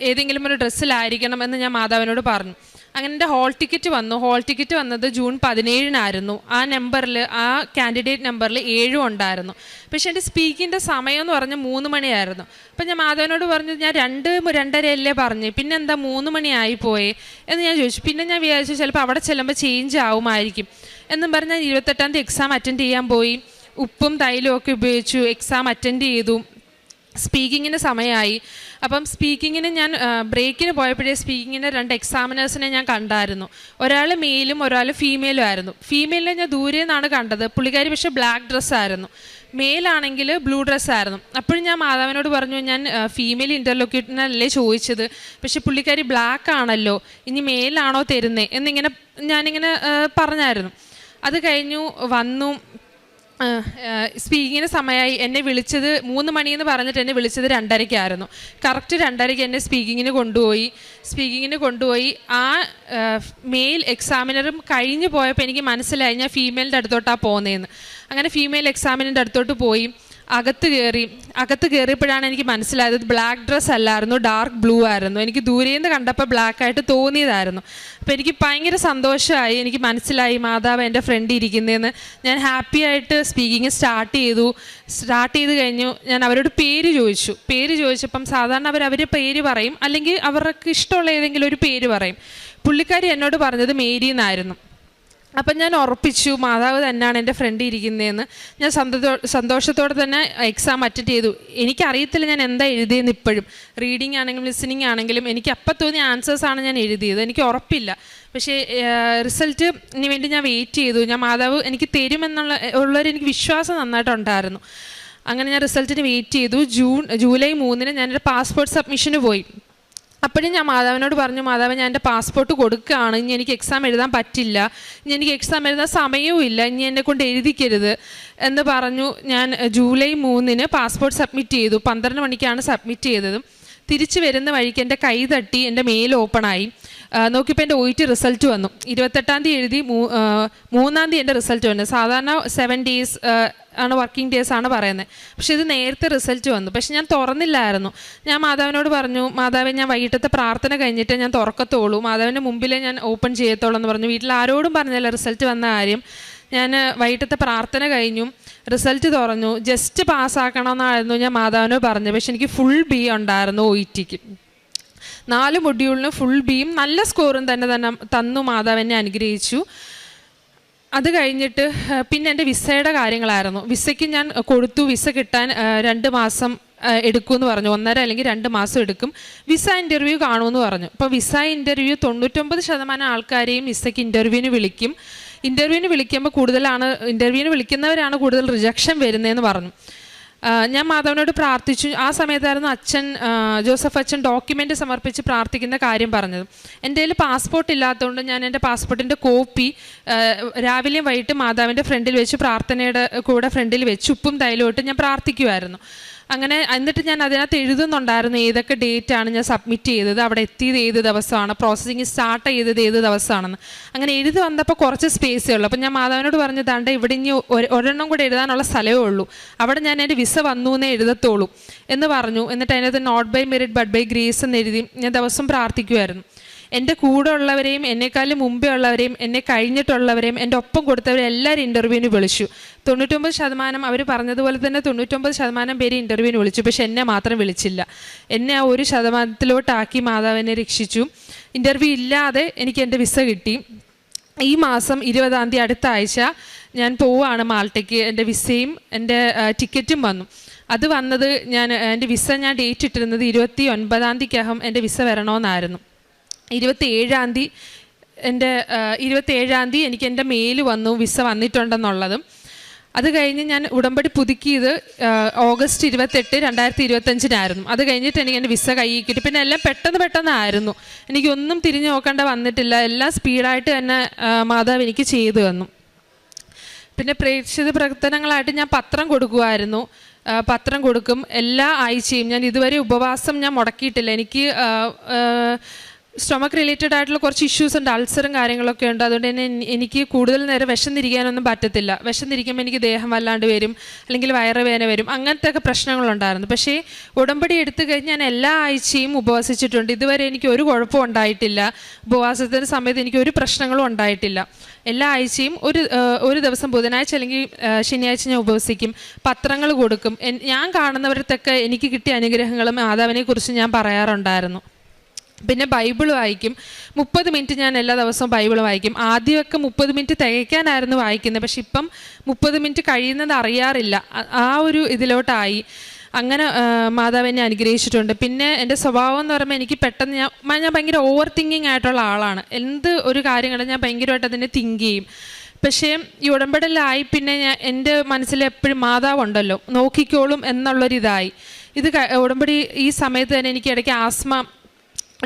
ഏതെങ്കിലും ഒരു ഡ്രസ്സിലായിരിക്കണം എന്ന് ഞാൻ മാതാവിനോട് പറഞ്ഞു. അങ്ങനെ എന്റെ ഹോൾ ടിക്കറ്റ് വന്നു. ഹോൾ ടിക്കറ്റ് വന്നത് ജൂൺ പതിനേഴിനായിരുന്നു. ആ നമ്പറിൽ ആ കാൻഡിഡേറ്റ് നമ്പറിൽ ഏഴും ഉണ്ടായിരുന്നു. പക്ഷേ എന്റെ സ്പീക്കിന്റെ സമയം എന്ന് പറഞ്ഞാൽ മൂന്ന് മണിയായിരുന്നു. അപ്പം ഞാൻ മാധവനോട് പറഞ്ഞു ഞാൻ രണ്ട് രണ്ടരയല്ലേ പറഞ്ഞു. പിന്നെ എന്താ മൂന്ന് മണിയായി പോയി? എന്ന് ഞാൻ ചോദിച്ചു. പിന്നെ ഞാൻ വിചാരിച്ചു ചിലപ്പോൾ അവിടെ ചെല്ലുമ്പോൾ ചേഞ്ച് ആവുമായിരിക്കും. എന്നും പറഞ്ഞ് ഞാൻ ഇരുപത്തെട്ടാം തീയതി എക്സാം അറ്റൻഡ് ചെയ്യാൻ പോയി. ഉപ്പും തൈലും ഒക്കെ ഉപയോഗിച്ചു എക്സാം അറ്റൻഡ് ചെയ്തു. സ്പീക്കിങ്ങിന് സമയമായി. അപ്പം സ്പീക്കിങ്ങിന് ഞാൻ ബ്രേക്കിന് പോയപ്പോഴേ സ്പീക്കിങ്ങിന്റെ രണ്ട് എക്സാമിനേഴ്സിനെ ഞാൻ കണ്ടായിരുന്നു. ഒരാൾ മെയിലും ഒരാൾ ഫീമെയിലും ആയിരുന്നു. ഫീമെയിലിനെ ഞാൻ ദൂരെ നിന്നാണ് കണ്ടത്. പുള്ളിക്കാരി പക്ഷേ ബ്ലാക്ക് ഡ്രസ്സായിരുന്നു മെയിലാണെങ്കിൽ ബ്ലൂ ഡ്രസ്സായിരുന്നു അപ്പോഴും ഞാൻ മാധവനോട് പറഞ്ഞു ഞാൻ ഫീമെയിൽ ഇന്റർലൊക്കേറ്റിനല്ലേ ചോദിച്ചത്? പക്ഷേ പുള്ളിക്കാരി ബ്ലാക്ക് ആണല്ലോ. ഇനി മെയിലാണോ തരുന്നേ? എന്നിങ്ങനെ ഞാനിങ്ങനെ പറഞ്ഞായിരുന്നു. അത് കഴിഞ്ഞു വന്നു. സ്പീക്കിങ്ങിന് സമയമായി എന്നെ വിളിച്ചത് മൂന്ന് മണിയെന്ന് പറഞ്ഞിട്ട് എന്നെ വിളിച്ചത് രണ്ടരയ്ക്കായിരുന്നു. കറക്റ്റ് രണ്ടരയ്ക്ക് എന്നെ സ്പീക്കിങ്ങിന് കൊണ്ടുപോയി. സ്പീക്കിങ്ങിന് കൊണ്ടുപോയി. ആ മെയിൽ എക്സാമിനറും കഴിഞ്ഞു പോയപ്പോൾ എനിക്ക് മനസ്സിലായി. ഞാൻ ഫീമെയിലിന്റെ അടുത്തോട്ടാണ് പോകുന്നതെന്ന് അങ്ങനെ ഫീമെയിൽ എക്സാമിനറിന്റെ അടുത്തോട്ട് പോയി. അകത്ത് കയറി അകത്ത് കയറിയപ്പോഴാണ് എനിക്ക് മനസ്സിലായത് ബ്ലാക്ക് ഡ്രസ്സ് അല്ലായിരുന്നു ഡാർക്ക് ബ്ലൂ ആയിരുന്നു. എനിക്ക് ദൂരെ നിന്ന് കണ്ടപ്പോൾ ബ്ലാക്ക് ആയിട്ട് തോന്നിയതായിരുന്നു. അപ്പോൾ എനിക്ക് ഭയങ്കര സന്തോഷമായി എനിക്ക് മനസ്സിലായി മാതാവ് എന്റെ ഫ്രണ്ട് ഇരിക്കുന്നതെന്ന് ഞാൻ ഹാപ്പി ആയിട്ട് സ്പീക്കിംഗ് സ്റ്റാർട്ട് ചെയ്തു. സ്റ്റാർട്ട് ചെയ്ത് കഴിഞ്ഞു ഞാൻ അവരോട് പേര് ചോദിച്ചു. പേര് ചോദിച്ചപ്പം സാധാരണ അവർ അവരുടെ പേര് പറയും അല്ലെങ്കിൽ അവർക്ക് ഇഷ്ടമുള്ള ഏതെങ്കിലും ഒരു പേര് പറയും. പുള്ളിക്കാരി എന്നോട് പറഞ്ഞത് മേരി എന്നായിരുന്നു അപ്പം ഞാൻ ഉറപ്പിച്ചു മാതാവ് തന്നെയാണ് എന്റെ ഫ്രണ്ട് ഇരിക്കുന്നതെന്ന് ഞാൻ സന്തോ സന്തോഷത്തോടെ തന്നെ എക്സാം അറ്റൻഡ് ചെയ്തു. എനിക്കറിയത്തില്ല ഞാൻ എന്താ എഴുതിയെന്ന് ഇപ്പോഴും. റീഡിങ് ആണെങ്കിലും ലിസണിങ് ആണെങ്കിലും എനിക്ക് അപ്പം തോന്നിയ ആൻസേഴ്സാണ് ഞാൻ എഴുതിയത്. എനിക്ക് ഉറപ്പില്ല. പക്ഷേ റിസൾട്ടിന് വേണ്ടി ഞാൻ വെയിറ്റ് ചെയ്തു. ഞാൻ മാതാവ് എനിക്ക് തരുമെന്നുള്ള ഉള്ളൊരു എനിക്ക് വിശ്വാസം നന്നായിട്ടുണ്ടായിരുന്നു. അങ്ങനെ ഞാൻ റിസൾട്ടിന് വെയിറ്റ് ചെയ്തു. ജൂൺ ജൂലൈ മൂന്നിന് ഞാനൊരു പാസ്പോർട്ട് സബ്മിഷന് പോയി. അപ്പോഴും ഞാൻ മാതാവിനോട് പറഞ്ഞു മാതാവ് ഞാൻ എന്റെ പാസ്പോർട്ട് കൊടുക്കുകയാണ്. ഇനി എനിക്ക് എക്സാം എഴുതാൻ പറ്റില്ല. ഇനി എനിക്ക് എക്സാം എഴുതാൻ സമയവും ഇല്ല. ഇനി എന്നെ കൊണ്ട് എഴുതിക്കരുത്. എന്ന് പറഞ്ഞു ഞാൻ ജൂലൈ മൂന്നിന് പാസ്പോർട്ട് സബ്മിറ്റ് ചെയ്തു. പന്ത്രണ്ട് മണിക്കാണ് സബ്മിറ്റ് ചെയ്തതും. തിരിച്ചു വരുന്ന വഴിക്ക് എന്റെ കൈ തട്ടി എന്റെ മെയിൽ ഓപ്പണായി നോക്കിയപ്പോൾ എന്റെ ഒ ടി റിസൾട്ട് വന്നു. ഇരുപത്തെട്ടാം തീയതി എഴുതി മൂന്നാം തീയതി എന്റെ റിസൾട്ട് വന്നു. സാധാരണ സെവൻ ഡേയ്സ് ആണ് വർക്കിംഗ് ഡേയ്സ് ആണ് പറയുന്നത്. പക്ഷെ ഇത് നേരത്തെ റിസൾട്ട് വന്നു. പക്ഷെ ഞാൻ തുറന്നില്ലായിരുന്നു. ഞാൻ മാതാവിനോട് പറഞ്ഞു മാതാവ് ഞാൻ വൈകിട്ടത്തെ പ്രാർത്ഥന കഴിഞ്ഞിട്ട് ഞാൻ തുറക്കത്തുള്ളൂ. മാതാവിന്റെ മുമ്പിലേ ഞാൻ ഓപ്പൺ ചെയ്യത്തുള്ളൂ എന്ന് പറഞ്ഞു. വീട്ടിൽ ആരോടും പറഞ്ഞില്ല റിസൾട്ട് വന്ന കാര്യം. ഞാൻ വൈകിട്ടത്തെ പ്രാർത്ഥന കഴിഞ്ഞു. റിസൾട്ട് തുറന്നു. ജസ്റ്റ് പാസ്സാക്കണമെന്നായിരുന്നു ഞാൻ മാതാവിനോട് പറഞ്ഞത്. പക്ഷെ എനിക്ക് ഫുൾ ബി ഉണ്ടായിരുന്നു ഒ ഇ ടിക്ക് നാല് മൊഡ്യൂളിന് ഫുൾ ബിയും നല്ല സ്കോറും തന്നെ തന്നെ തന്നു മാതാവിനെ അനുഗ്രഹിച്ചു. അത് കഴിഞ്ഞിട്ട് പിന്നെ എന്റെ വിസയുടെ കാര്യങ്ങളായിരുന്നു. വിസയ്ക്ക് ഞാൻ കൊടുത്തു. വിസ കിട്ടാൻ രണ്ട് മാസം എടുക്കുമെന്ന് പറഞ്ഞു. ഒന്നര അല്ലെങ്കിൽ രണ്ട് മാസം എടുക്കും. വിസ ഇന്റർവ്യൂ കാണുമെന്ന് പറഞ്ഞു. അപ്പോൾ വിസ ഇന്റർവ്യൂ തൊണ്ണൂറ്റൊമ്പത് ശതമാനം ആൾക്കാരെയും വിസയ്ക്ക് ഇന്റർവ്യൂവിന് വിളിക്കും. ഇന്റർവ്യൂവിന് വിളിക്കുമ്പോൾ കൂടുതലാണ് ഇന്റർവ്യൂവിന് വിളിക്കുന്നവരാണ് കൂടുതൽ റിജക്ഷൻ വരുന്നതെന്ന് പറഞ്ഞു. ഞാൻ മാധവനോട് പ്രാർത്ഥിച്ചു. ആ സമയത്തായിരുന്നു അച്ഛൻ ജോസഫ് അച്ഛൻ ഡോക്യുമെന്റ് സമർപ്പിച്ച് പ്രാർത്ഥിക്കുന്ന കാര്യം പറഞ്ഞത്. എന്റെ കയ്യിൽ പാസ്പോർട്ട് ഇല്ലാത്തതുകൊണ്ട് ഞാൻ എന്റെ പാസ്പോർട്ടിന്റെ കോപ്പി രാവിലെയും വൈകിട്ട് മാതാവിന്റെ ഫ്രണ്ടിൽ വെച്ച് പ്രാർത്ഥനയുടെ കൂടെ ഫ്രണ്ടിൽ വെച്ച് ഉപ്പും തൈലും ഇട്ട് ഞാൻ പ്രാർത്ഥിക്കുമായിരുന്നു അങ്ങനെ എന്നിട്ട് ഞാൻ അതിനകത്ത് എഴുതുന്നുണ്ടായിരുന്നു ഏതൊക്കെ ഡേറ്റ് ആണ് ഞാൻ സബ്മിറ്റ് ചെയ്തത് അവിടെ എത്തിയത് ഏത് ദിവസമാണ് പ്രോസസ്സിങ് സ്റ്റാർട്ട് ചെയ്തത് ഏത് ദിവസമാണെന്ന്. അങ്ങനെ എഴുതി വന്നപ്പോൾ കുറച്ച് സ്പേസേ ഉള്ളൂ. അപ്പം ഞാൻ മാധവനോട് പറഞ്ഞതാണ്ട് ഇവിടെ ഇനി ഒരെണ്ണം കൂടെ എഴുതാനുള്ള സ്ഥലമേ ഉള്ളൂ. അവിടെ ഞാൻ എന്റെ വിസ വന്നു എന്നേ എഴുതത്തുള്ളൂ എന്ന് പറഞ്ഞു. എന്നിട്ട് അതിനകത്ത് not by merit but by grace എന്ന് എഴുതി ഞാൻ ദിവസം പ്രാർത്ഥിക്കുമായിരുന്നു എന്റെ കൂടെ ഉള്ളവരെയും എന്നെക്കാളും മുമ്പേ ഉള്ളവരെയും എന്നെ കഴിഞ്ഞിട്ടുള്ളവരെയും എന്റെ ഒപ്പം കൊടുത്തവരെ എല്ലാവരും ഇന്റർവ്യൂവിന് വിളിച്ചു. തൊണ്ണൂറ്റൊമ്പത് ശതമാനം അവർ പറഞ്ഞതുപോലെ തന്നെ തൊണ്ണൂറ്റൊമ്പത് ശതമാനം പേര് ഇന്റർവ്യൂവിന് വിളിച്ചു. പക്ഷെ എന്നെ മാത്രം വിളിച്ചില്ല. എന്നെ ആ ഒരു ശതമാനത്തിലോട്ടാക്കി മാതാവിനെ രക്ഷിച്ചു. ഇന്റർവ്യൂ ഇല്ലാതെ എനിക്ക് എന്റെ വിസ കിട്ടി. ഈ മാസം ഇരുപതാം തീയതി അടുത്ത ആഴ്ച ഞാൻ പോവുകയാണ് മാൾട്ടയ്ക്ക്. എന്റെ വിസയും എന്റെ ടിക്കറ്റും വന്നു. അത് വന്നത് ഞാൻ എന്റെ വിസ ഞാൻ ഡേറ്റ് ഇട്ടിരുന്നത് ഇരുപത്തി ഒൻപതാം തീയതിക്കകം എന്റെ വിസ വരണമെന്നായിരുന്നു. ഇരുപത്തി ഏഴാം തീയതി എന്റെ ഇരുപത്തി ഏഴാം തീയതി എനിക്ക് എന്റെ മെയിൽ വന്നു വിസ വന്നിട്ടുണ്ടെന്നുള്ളതും. അത് കഴിഞ്ഞ് ഞാൻ ഉടമ്പടി പുതുക്കിയത് ഓഗസ്റ്റ് ഇരുപത്തെട്ട് രണ്ടായിരത്തി ഇരുപത്തഞ്ചിനായിരുന്നു അത് കഴിഞ്ഞിട്ട് എനിക്ക് എന്റെ വിസ കൈ കിട്ടി. പിന്നെ എല്ലാം പെട്ടെന്ന് പെട്ടെന്നായിരുന്നു. എനിക്കൊന്നും തിരിഞ്ഞു നോക്കേണ്ട വന്നിട്ടില്ല. എല്ലാം സ്പീഡായിട്ട് തന്നെ മാതാവ് എനിക്ക് ചെയ്തു തന്നു. പിന്നെ പ്രേക്ഷിത പ്രവർത്തനങ്ങളായിട്ട് ഞാൻ പത്രം കൊടുക്കുമായിരുന്നു പത്രം കൊടുക്കും എല്ലാ ആഴ്ചയും. ഞാൻ ഇതുവരെ ഉപവാസം ഞാൻ മുടക്കിയിട്ടില്ല. എനിക്ക് സ്റ്റൊമക്ക് റിലേറ്റഡ് ആയിട്ടുള്ള കുറച്ച് ഇഷ്യൂസ് ഉണ്ട് അൾസറും കാര്യങ്ങളൊക്കെ ഉണ്ട്. അതുകൊണ്ട് തന്നെ എനിക്ക് കൂടുതൽ നേരം വിശന്നിരിക്കാനൊന്നും പറ്റത്തില്ല. വിശന്നിരിക്കുമ്പോൾ എനിക്ക് ദേഹം വല്ലാണ്ട് വരും അല്ലെങ്കിൽ വയറുവേദന വരും അങ്ങനത്തെ ഒക്കെ പ്രശ്നങ്ങളുണ്ടായിരുന്നു. പക്ഷേ ഉടമ്പടി എടുത്തു കഴിഞ്ഞ് ഞാൻ എല്ലാ ആഴ്ചയും ഉപവസിച്ചിട്ടുണ്ട്. ഇതുവരെ എനിക്ക് ഒരു കുഴപ്പവും ഉണ്ടായിട്ടില്ല. ഉപവാസത്തിന്റെ സമയത്ത് എനിക്ക് ഒരു പ്രശ്നങ്ങളും ഉണ്ടായിട്ടില്ല. എല്ലാ ആഴ്ചയും ഒരു ഒരു ദിവസം ബുധനാഴ്ച അല്ലെങ്കിൽ ശനിയാഴ്ച ഞാൻ ഉപവസിക്കും പത്രങ്ങൾ കൊടുക്കും. ഞാൻ കാണുന്നവരത്തൊക്കെ എനിക്ക് കിട്ടിയ അനുഗ്രഹങ്ങളും മാതാവിനെ കുറിച്ച് ഞാൻ പറയാറുണ്ടായിരുന്നു. പിന്നെ ബൈബിൾ വായിക്കും. മുപ്പത് മിനിറ്റ് ഞാൻ എല്ലാ ദിവസവും ബൈബിൾ വായിക്കും. ആദ്യമൊക്കെ മുപ്പത് മിനിറ്റ് തികയ്ക്കാനായിരുന്നു വായിക്കുന്നത്. പക്ഷെ ഇപ്പം മുപ്പത് മിനിറ്റ് കഴിയുന്നത് അറിയാറില്ല. ആ- ഒരു ഇതിലോട്ടായി. അങ്ങനെ മാതാവ് എന്നെ അനുഗ്രഹിച്ചിട്ടുണ്ട്. പിന്നെ എന്റെ സ്വഭാവം എന്ന് പറയുമ്പോൾ എനിക്ക് പെട്ടെന്ന് ഞാൻ ഞാൻ ഭയങ്കര ഓവർ തിങ്കിങ് ആയിട്ടുള്ള ആളാണ്. എന്ത് ഒരു കാര്യങ്ങളും ഞാൻ ഭയങ്കരമായിട്ട് അതിനെ തിങ്ക് ചെയ്യും. പക്ഷേ ഈ ഉടമ്പടലായി പിന്നെ ഞാൻ എന്റെ മനസ്സിൽ എപ്പോഴും മാതാവുണ്ടല്ലോ. നോക്കിക്കോളും എന്നുള്ളൊരിതായി. ഇത് ഉടമ്പടി ഈ സമയത്ത് തന്നെ എനിക്ക് ഇടയ്ക്ക് ആസ്മ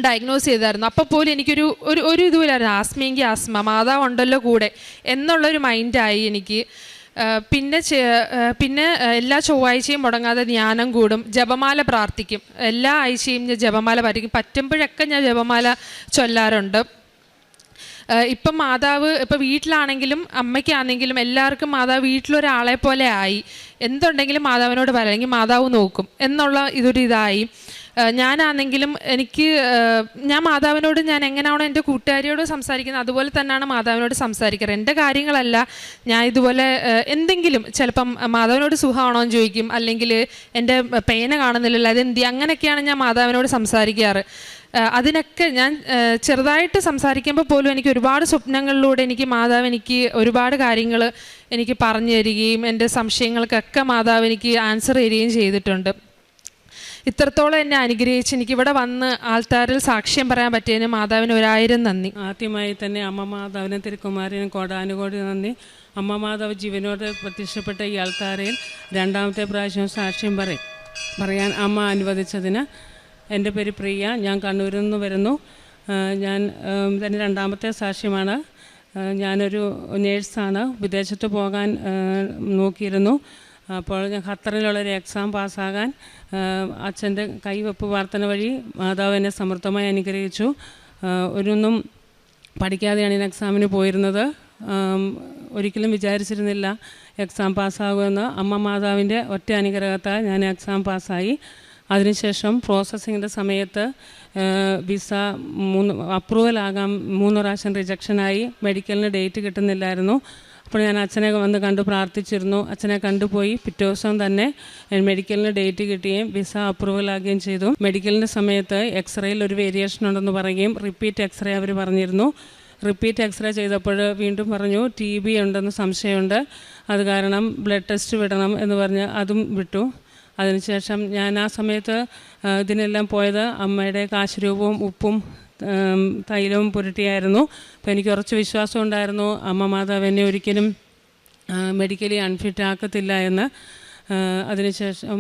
ഡയഗ്നോസ് ചെയ്തായിരുന്നു. അപ്പോൾ പോലും എനിക്കൊരു ഒരു ഒരു ഇതുമില്ലായിരുന്നു. ആസ്മയെങ്കിൽ ആസ്മ മാതാവ് ഉണ്ടല്ലോ കൂടെ എന്നുള്ളൊരു മൈൻഡായി എനിക്ക്. പിന്നെ പിന്നെ എല്ലാ ചൊവ്വാഴ്ചയും മുടങ്ങാതെ ധ്യാനം കൂടും. ജപമാല പ്രാർത്ഥിക്കും. എല്ലാ ആഴ്ചയും ഞാൻ ജപമാല പ്രാർത്ഥിക്കും. പറ്റുമ്പോഴൊക്കെ ഞാൻ ജപമാല ചൊല്ലാറുണ്ട്. ഇപ്പം മാതാവ് ഇപ്പം വീട്ടിലാണെങ്കിലും അമ്മയ്ക്കാണെങ്കിലും എല്ലാവർക്കും മാതാവ് വീട്ടിലൊരാളെ പോലെ ആയി. എന്തുണ്ടെങ്കിലും മാതാവിനോട് പറയാം. അല്ലെങ്കിൽ മാതാവ് നോക്കും. എന്നുള്ള ഇതൊരു ഇതായി. ഞാനാണെങ്കിലും എനിക്ക് ഞാൻ മാതാവിനോട് ഞാൻ എങ്ങനെയാണോ എന്റെ കൂട്ടുകാരിയോട് സംസാരിക്കുന്നത് അതുപോലെ തന്നെയാണ് മാതാവിനോട് സംസാരിക്കാറ്. എന്റെ കാര്യങ്ങളല്ല ഞാൻ ഇതുപോലെ എന്തെങ്കിലും ചിലപ്പം മാതാവിനോട് സുഖമാണോ എന്ന് ചോദിക്കും. അല്ലെങ്കിൽ എന്റെ പേന കാണുന്നില്ലല്ലോ അതെന്തി അങ്ങനെയൊക്കെയാണ് ഞാൻ മാതാവിനോട് സംസാരിക്കാറ്. അതിനൊക്കെ ഞാൻ ചെറുതായിട്ട് സംസാരിക്കുമ്പോൾ പോലും എനിക്ക് ഒരുപാട് സ്വപ്നങ്ങളിലൂടെ എനിക്ക് മാതാവ് എനിക്ക് ഒരുപാട് കാര്യങ്ങൾ എനിക്ക് പറഞ്ഞു തരികയും എന്റെ സംശയങ്ങൾക്കൊക്കെ മാതാവ് എനിക്ക് ആൻസർ തരികയും ചെയ്തിട്ടുണ്ട്. ഇത്രത്തോളം എന്നെ അനുഗ്രഹിച്ച് എനിക്ക് ഇവിടെ വന്ന് ആൾത്താരിൽ സാക്ഷ്യം പറയാൻ പറ്റിയതിന് മാതാവിന് ഒരായിരം നന്ദി. ആദ്യമായി തന്നെ അമ്മ മാതാവിനും തിരുക്കുമാരനും കോടാനുകോടി നന്ദി. അമ്മ മാതാവ് ജീവനോട് പ്രത്യക്ഷപ്പെട്ട ഈ ആൾത്താരയിൽ രണ്ടാമത്തെ പ്രാവശ്യം സാക്ഷ്യം പറയും. പറയാൻ അമ്മ അനുവദിച്ചതിന് എന്റെ പേര് പ്രിയ ഞാൻ കണ്ണൂരിൽ നിന്ന് വരുന്നു. ഞാൻ തന്നെ രണ്ടാമത്തെ സാക്ഷ്യമാണ്. ഞാനൊരു നേഴ്സാണ്. വിദേശത്ത് പോകാൻ നോക്കിയിരുന്നു. അപ്പോൾ ഞാൻ ഖത്തറിലുള്ളൊരു എക്സാം പാസ്സാകാൻ അച്ഛന്റെ കൈവെപ്പ് വാർത്തന വഴി മാതാവ് എന്നെ സമൃദ്ധമായി അനുഗ്രഹിച്ചു. ഒരൊന്നും പഠിക്കാതെയാണ് ഞാൻ എക്സാമിന് പോയിരുന്നത്. ഒരിക്കലും വിചാരിച്ചിരുന്നില്ല എക്സാം പാസ്സാകുമെന്ന്. അമ്മ മാതാവിന്റെ ഒറ്റ അനുഗ്രഹത്താൽ ഞാൻ എക്സാം പാസ്സായി. അതിനുശേഷം പ്രോസസ്സിങ്ങിന്റെ സമയത്ത് വിസ മൂന്ന് അപ്രൂവലാകാൻ മൂന്ന് പ്രാവശ്യം റിജക്ഷനായി മെഡിക്കലിന് ഡേറ്റ് കിട്ടുന്നില്ലായിരുന്നു. അപ്പോൾ ഞാൻ അച്ഛനെ വന്ന് കണ്ട് പ്രാർത്ഥിച്ചിരുന്നു. അച്ഛനെ കണ്ടുപോയി. പിറ്റേ ദിവസം തന്നെ മെഡിക്കലിന് ഡേറ്റ് കിട്ടുകയും വിസ അപ്രൂവൽ അപ്രൂവലാകുകയും ചെയ്തു. മെഡിക്കലിന്റെ സമയത്ത് എക്സ്റേയിൽ ഒരു വേരിയേഷൻ ഉണ്ടെന്ന് പറയുകയും റിപ്പീറ്റ് എക്സ്റേ അവർ പറഞ്ഞിരുന്നു. റിപ്പീറ്റ് എക്സ്റേ ചെയ്തപ്പോൾ വീണ്ടും പറഞ്ഞു ടി ബി ഉണ്ടെന്ന് സംശയമുണ്ട്. അത് കാരണം ബ്ലഡ് ടെസ്റ്റ് വിടണം എന്ന് പറഞ്ഞ് അതും വിട്ടു. അതിനുശേഷം ഞാൻ ആ സമയത്ത് ഇതിനെല്ലാം പോയത് അമ്മയുടെ കാശുരൂപവും ഉപ്പും തൈലവും പുരട്ടിയായിരുന്നു. അപ്പോൾ എനിക്ക് കുറച്ച് വിശ്വാസം ഉണ്ടായിരുന്നു. അമ്മ മാതാവ് എന്നെ ഒരിക്കലും മെഡിക്കലി അൺഫിറ്റ് ആക്കത്തില്ല എന്ന്. അതിനുശേഷം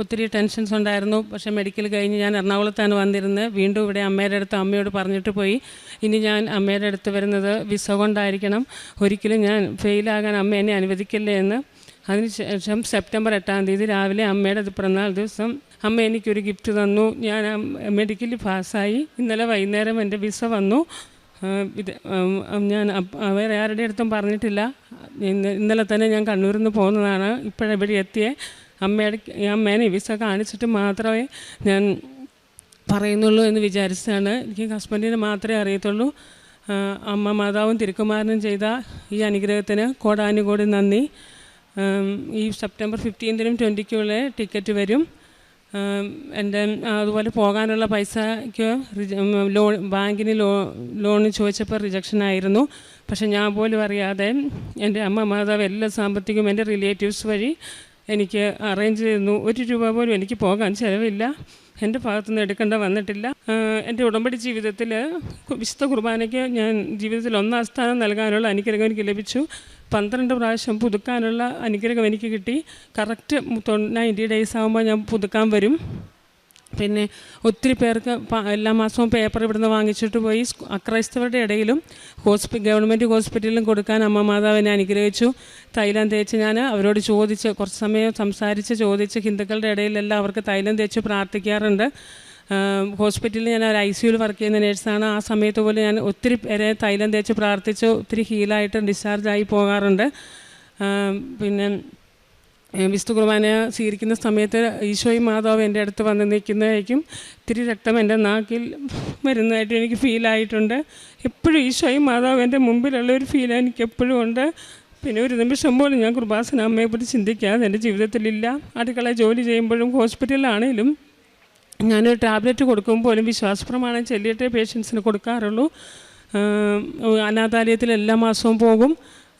ഒത്തിരി ടെൻഷൻസ് ഉണ്ടായിരുന്നു. പക്ഷെ മെഡിക്കൽ കഴിഞ്ഞ് ഞാൻ എറണാകുളത്താണ് വന്നിരുന്നത്. വീണ്ടും ഇവിടെ അമ്മയുടെ അടുത്ത് അമ്മയോട് പറഞ്ഞിട്ട് പോയി. ഇനി ഞാൻ അമ്മയുടെ അടുത്ത് വരുന്നത് വിസ കൊണ്ടായിരിക്കണം. ഒരിക്കലും ഞാൻ ഫെയിലാകാൻ അമ്മ എന്നെ അനുവദിക്കില്ലേ എന്ന്. അതിനുശേഷം സെപ്റ്റംബർ എട്ടാം തീയതി രാവിലെ അമ്മയുടെ അത് പിറന്നാൾ ദിവസം അമ്മ എനിക്കൊരു ഗിഫ്റ്റ് തന്നു. ഞാൻ മെഡിക്കലി പാസ്സായി. ഇന്നലെ വൈകുന്നേരം എന്റെ വിസ വന്നു. ഇത് ഞാൻ വേറെ ആരുടെ അടുത്തും പറഞ്ഞിട്ടില്ല. ഇന്നലെ തന്നെ ഞാൻ കണ്ണൂരിൽ നിന്ന് പോകുന്നതാണ്. ഇപ്പോഴെവിടെ എത്തിയേ? അമ്മയുടെ അമ്മേനെ വിസ കാണിച്ചിട്ട് മാത്രമേ ഞാൻ പറയുന്നുള്ളൂ എന്ന് വിചാരിച്ചതാണ്. എനിക്ക് ഹസ്ബൻഡിന് മാത്രമേ അറിയത്തുള്ളൂ. അമ്മ മാതാവും തിരുക്കുമാരനും ചെയ്ത ഈ അനുഗ്രഹത്തിന് കോടാനുകോടി നന്ദി. ഈ സെപ്റ്റംബർ ഫിഫ്റ്റീൻത്തിനും ട്വന്റിക്കുള്ള ടിക്കറ്റ് വരും. എന്റെ അതുപോലെ പോകാനുള്ള പൈസയ്ക്ക് ലോൺ ബാങ്കിന് ലോ ലോൺ ചോദിച്ചപ്പോൾ റിജക്ഷൻ ആയിരുന്നു. പക്ഷെ ഞാൻ പോലും അറിയാതെ എന്റെ അമ്മ മാതാവ് എല്ലാ സാമ്പത്തികവും എന്റെ റിലേറ്റീവ്സ് വഴി എനിക്ക് അറേഞ്ച് ചെയ്യുന്നു ഒരു രൂപ പോലും എനിക്ക് പോകാൻ ചിലവില്ല. എന്റെ ഭാഗത്തുനിന്ന് എടുക്കേണ്ട വന്നിട്ടില്ല. എന്റെ ഉടമ്പടി ജീവിതത്തിൽ വിശുദ്ധ കുർബാനയ്ക്ക് ഞാൻ ജീവിതത്തിൽ ഒന്നാം സ്ഥാനം നൽകാനുള്ള അനുഗ്രഹം എനിക്ക് ലഭിച്ചു. പന്ത്രണ്ട് പ്രാവശ്യം പുതുക്കാനുള്ള അനുഗ്രഹം എനിക്ക് കിട്ടി. കറക്റ്റ് നയന്റി ഡേയ്സ് ആകുമ്പോൾ ഞാൻ പുതുക്കാൻ വരും. പിന്നെ ഒത്തിരി പേർക്ക് എല്ലാ മാസവും പേപ്പർ ഇവിടുന്ന് വാങ്ങിച്ചിട്ട് പോയി. അക്രൈസ്തവരുടെ ഇടയിലും ഹോസ്പി ഗവൺമെന്റ് ഹോസ്പിറ്റലിലും കൊടുക്കാൻ അമ്മ മാതാവിനെ അനുഗ്രഹിച്ചു. തൈലം തേച്ച് ഞാൻ അവരോട് ചോദിച്ച് കുറച്ച് സമയം സംസാരിച്ച് ചോദിച്ച് ഹിന്ദുക്കളുടെ ഇടയിലെല്ലാം അവർക്ക് തൈലം തേച്ച് പ്രാർത്ഥിക്കാറുണ്ട്. ഹോസ്പിറ്റലിൽ ഞാൻ ഒരു ഐ സിയുയിൽ വർക്ക് ചെയ്യുന്ന നേഴ്സാണ്. ആ സമയത്ത് പോലും ഞാൻ ഒത്തിരി പേരെ തൈലം തേച്ച് പ്രാർത്ഥിച്ച് ഒത്തിരി ഹീലായിട്ട് ഡിസ്ചാർജായി പോകാറുണ്ട്. പിന്നെ വിശുദ്ധ കുർബാന സ്വീകരിക്കുന്ന സമയത്ത് ഈശോയും മാതാവ് എന്റെ അടുത്ത് വന്ന് നിൽക്കുന്നതായിരിക്കും. ഇത്തിരി രക്തം എന്റെ നാക്കിൽ വരുന്നതായിട്ട് എനിക്ക് ഫീലായിട്ടുണ്ട് എപ്പോഴും ഈശോയും മാതാവ് എന്റെ മുമ്പിലുള്ള ഒരു ഫീൽ എനിക്ക് എപ്പോഴും ഉണ്ട്. പിന്നെ ഒരു നിമിഷം പോലും ഞാൻ കുർബാസന അമ്മയെപ്പറ്റി ചിന്തിക്കാതെ എന്റെ ജീവിതത്തിലില്ല. അടുക്കള ജോലി ചെയ്യുമ്പോഴും ഹോസ്പിറ്റലിലാണേലും ഞാനൊരു ടാബ്ലറ്റ് കൊടുക്കുമ്പോൾ പോലും വിശ്വാസപ്രമാണം ചൊല്ലിയിട്ടേ പേഷ്യൻസിന് കൊടുക്കാറുള്ളൂ. അനാഥാലയത്തിൽ എല്ലാ മാസവും പോകും.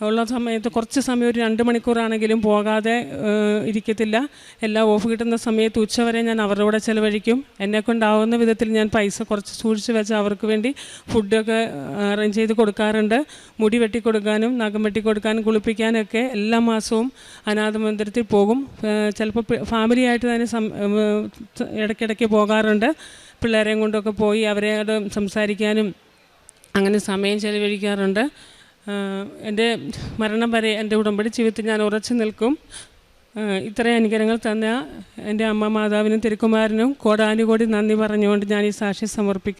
ഉള്ള സമയത്ത് കുറച്ച് സമയം ഒരു രണ്ട് മണിക്കൂറാണെങ്കിലും പോകാതെ ഇരിക്കത്തില്ല. എല്ലാം ഓഫ് കിട്ടുന്ന സമയത്ത് ഉച്ചവരെ ഞാൻ അവരുടെ കൂടെ ചിലവഴിക്കും. എന്നെ കൊണ്ടാവുന്ന വിധത്തിൽ ഞാൻ പൈസ കുറച്ച് സൂക്ഷിച്ച് വെച്ച് അവർക്ക് വേണ്ടി ഫുഡൊക്കെ അറേഞ്ച് ചെയ്ത് കൊടുക്കാറുണ്ട്. മുടി വെട്ടി കൊടുക്കാനും നഖം വെട്ടി കൊടുക്കാനും കുളിപ്പിക്കാനൊക്കെ എല്ലാ മാസവും അനാഥ മന്ദിരത്തിൽ പോകും. ചിലപ്പോൾ ഫാമിലിയായിട്ട് തന്നെ ഇടയ്ക്കിടയ്ക്ക് പോകാറുണ്ട്. പിള്ളേരെയും കൊണ്ടൊക്കെ പോയി അവരെ സംസാരിക്കാനും അങ്ങനെ സമയം ചെലവഴിക്കാറുണ്ട്. എന്റെ മരണം വരെ എന്റെ ഉടമ്പടി ജീവിതത്തിൽ ഞാൻ ഉറച്ചു നിൽക്കും. ഇത്രയും അനുഗ്രഹങ്ങൾ തന്ന എന്റെ അമ്മ മാതാവിനും തിരുക്കുമാരനും കോടാനുകോടി നന്ദി പറഞ്ഞുകൊണ്ട് ഞാൻ ഈ സാക്ഷി സമർപ്പിക്കും